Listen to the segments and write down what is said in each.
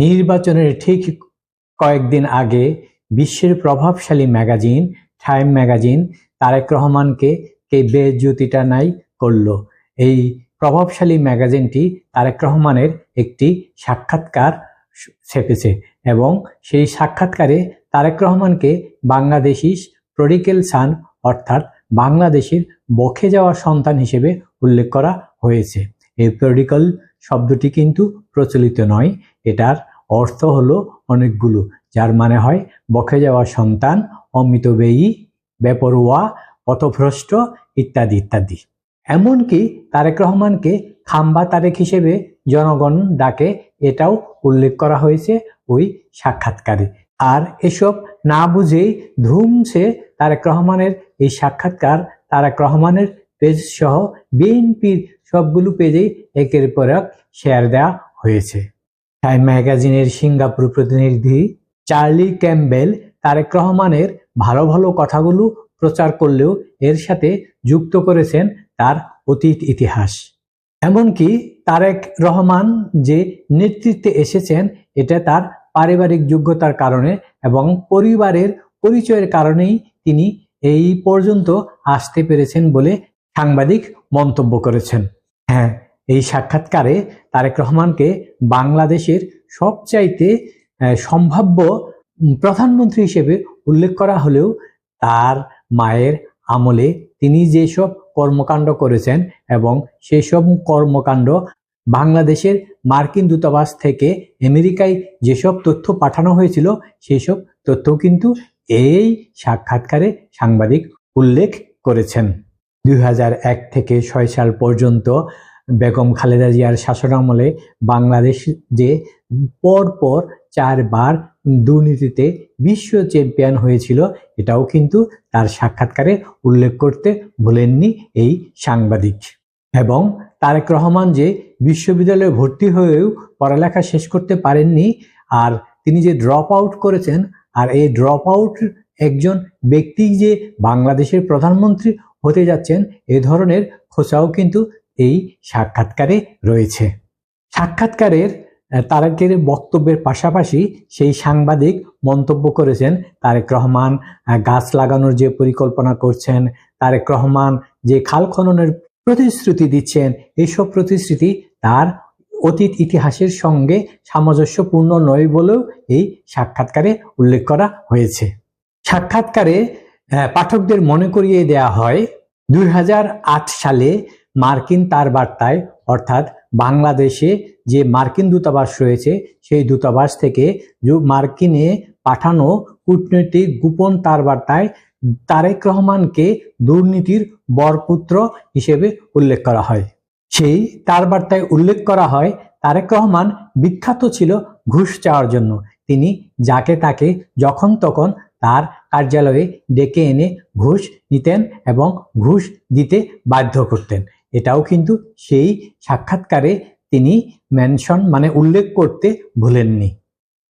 নির্বাচনের ঠিক কয়েকদিন আগে বিশ্বের প্রভাবশালী ম্যাগাজিন, টাইম ম্যাগাজিন তারেক রহমানকে কে বেজ্যোতিটা নাই করল। এই প্রভাবশালী ম্যাগাজিনটি তারেক রহমানের একটি সাক্ষাৎকার ছেপেছে এবং সেই সাক্ষাৎকারে তারেক রহমানকে বাংলাদেশি প্রডিকেল সান অর্থাৎ বাংলাদেশের বখে যাওয়া সন্তান হিসেবে উল্লেখ করা হয়েছে। প্রডিকল শব্দটি কিন্তু প্রচলিত নয়। এটার অর্থ হলো অনেকগুলো, যার মানে হয় বখে যাওয়া সন্তান অমিতব্যয়ী বেপরোয়া, পথভ্রষ্ট ইত্যাদি ইত্যাদি। এমনকি তারেক রহমানকে খাম্বা তারেক হিসেবে জনগণ ডাকে, এটাও উল্লেখ করা হয়েছে ওই সাক্ষাৎকারে। আর এসব না বুঝেই ধুমছে তারেক রহমানের এই সাক্ষাৎকার, তারেক রহমানের পেজ সহ বিএনপির সবগুলো পেজেই একের পর এক শেয়ার দেওয়া হয়েছে। টাইম ম্যাগাজিনের সিঙ্গাপুর প্রতিনিধি চার্লি ক্যাম্বেল তারেক রহমানের ভালো ভালো কথাগুলো প্রচার করলেও এর সাথে যুক্ত করেছেন তার অতীত ইতিহাস। এমনকি তারেক রহমান যে নেতৃত্বে এসেছেন, এটা তার পারিবারিক যোগ্যতার কারণে এবং পরিবারের পরিচয়ের কারণেই তিনি এই পর্যন্ত আসতে পেরেছেন বলে সাংবাদিক মন্তব্য করেছেন। হ্যাঁ এই সাক্ষাৎকারে তারেক রহমানকে বাংলাদেশের সবচাইতে সম্ভাব্য প্রধানমন্ত্রী হিসেবে উল্লেখ করা হলেও তার মায়ের আমলে তিনি যেসব কর্মকাণ্ড করেছেন এবং সেই সব কর্মকাণ্ড বাংলাদেশের মার্কিন দূতাবাস থেকে আমেরিকায় যেসব তথ্য পাঠানো হয়েছিল সেই সব তথ্য কিন্তু এই সাক্ষাৎকারে সাংবাদিক উল্লেখ করেছেন। দুই হাজার এক থেকে ছয় সাল পর্যন্ত বেগম খালেদা জিয়ার শাসনামলে বাংলাদেশ যে পরপর চারবার দুর্নীতিতে বিশ্ব চ্যাম্পিয়ন হয়েছিল, এটাও কিন্তু তার সাক্ষাৎকারে উল্লেখ করতে ভুলেননি এই সাংবাদিক। এবং তারেক রহমান যে বিশ্ববিদ্যালয়ে ভর্তি হয়েও পড়ালেখা শেষ করতে পারেননি, আর তিনি যে ড্রপ আউট করেছেন, আর এই ড্রপ আউট একজন ব্যক্তি যে বাংলাদেশের প্রধানমন্ত্রী হতে যাচ্ছেন, এ ধরনের খোঁচাও কিন্তু এই সাক্ষাৎকারে রয়েছে। সাক্ষাৎকারের তারেকের বক্তব্যের পাশাপাশি সেই সাংবাদিক মন্তব্য করেছেন, তারেক রহমান গাছ লাগানোর যে পরিকল্পনা করছেন, তারেক রহমান যে খাল খননের প্রতিশ্রুতি দিচ্ছেন এইসব প্রতিশ্রুতি তার অতীত ইতিহাসের সঙ্গে সামঞ্জস্যপূর্ণ নয় বলেও এই সাক্ষাৎকারে উল্লেখ করা হয়েছে। সাক্ষাৎকারে পাঠকদের মনে করিয়ে দেয়া হয় দুই হাজার আট সালে মার্কিন তার বার্তায়, অর্থাৎ বাংলাদেশে যে মার্কিন দূতাবাস রয়েছে, সেই দূতাবাস থেকে মার্কিনে পাঠানো কূটনৈতিক গোপন তার বার্তায় তারেক রহমানকে দুর্নীতির বরপুত্র হিসেবে উল্লেখ করা হয়। সেই তার বার্তায় উল্লেখ করা হয়, তারেক রহমান বিখ্যাত ছিল ঘুষ চাওয়ার জন্য। তিনি যাকে তাকে যখন তখন তার কার্যালয়ে ডেকে এনে ঘুষ নিতেন এবং ঘুষ দিতে বাধ্য করতেন। এটাও কিন্তু সেই সাক্ষাৎকারে তিনি মেনশন মানে উল্লেখ করতে ভুলেননি।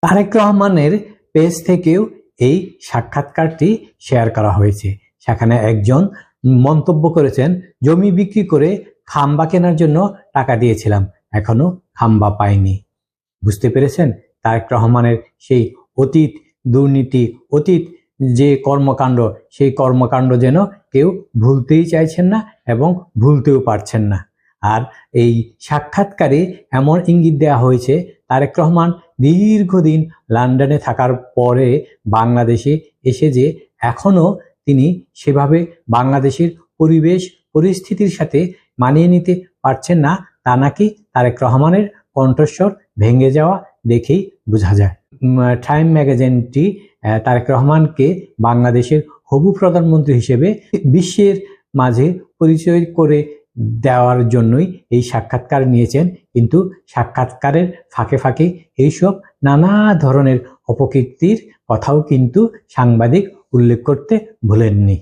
তারেক রহমানের পেজ থেকেও এই সাক্ষাৎকারটি শেয়ার করা হয়েছে। সেখানে একজন মন্তব্য করেছেন, জমি বিক্রি করে খাম্বা কেনার জন্য টাকা দিয়েছিলাম, এখনও খাম্বা পাইনি। বুঝতে পেরেছেন? তারেক রহমানের সেই অতীত দুর্নীতি, অতীত যে কর্মকাণ্ড, সেই কর্মকাণ্ড যেন কেউ ভুলতেই চাইছেন না এবং ভুলতেও পারছেন না। আর এই সাক্ষাৎকারে এমন ইঙ্গিত দেওয়া হয়েছে, তারেক রহমান দীর্ঘদিন লন্ডনে থাকার পরে বাংলাদেশে এসে যে এখনও তিনি সেভাবে বাংলাদেশের পরিবেশ, পরিস্থিতির সাথে মানিয়ে নিতে পারছেন না, তা নাকি তারেক রহমানের কণ্ঠস্বর ভেঙে যাওয়া দেখেই বোঝা যায়। টাইম ম্যাগাজিনটি তারেক রহমানকে বাংলাদেশের হবু প্রধানমন্ত্রী হিসেবে বিশ্বের মাঝে পরিচয় করে দেওয়ার জন্যই এই সাক্ষাৎকার নিয়েছেন। কিন্তু সাক্ষাৎকারের ফাঁকে ফাঁকে এইসব নানা ধরনের অপকীর্তির কথাও কিন্তু সাংবাদিক উল্লেখ করতে ভুলেননি।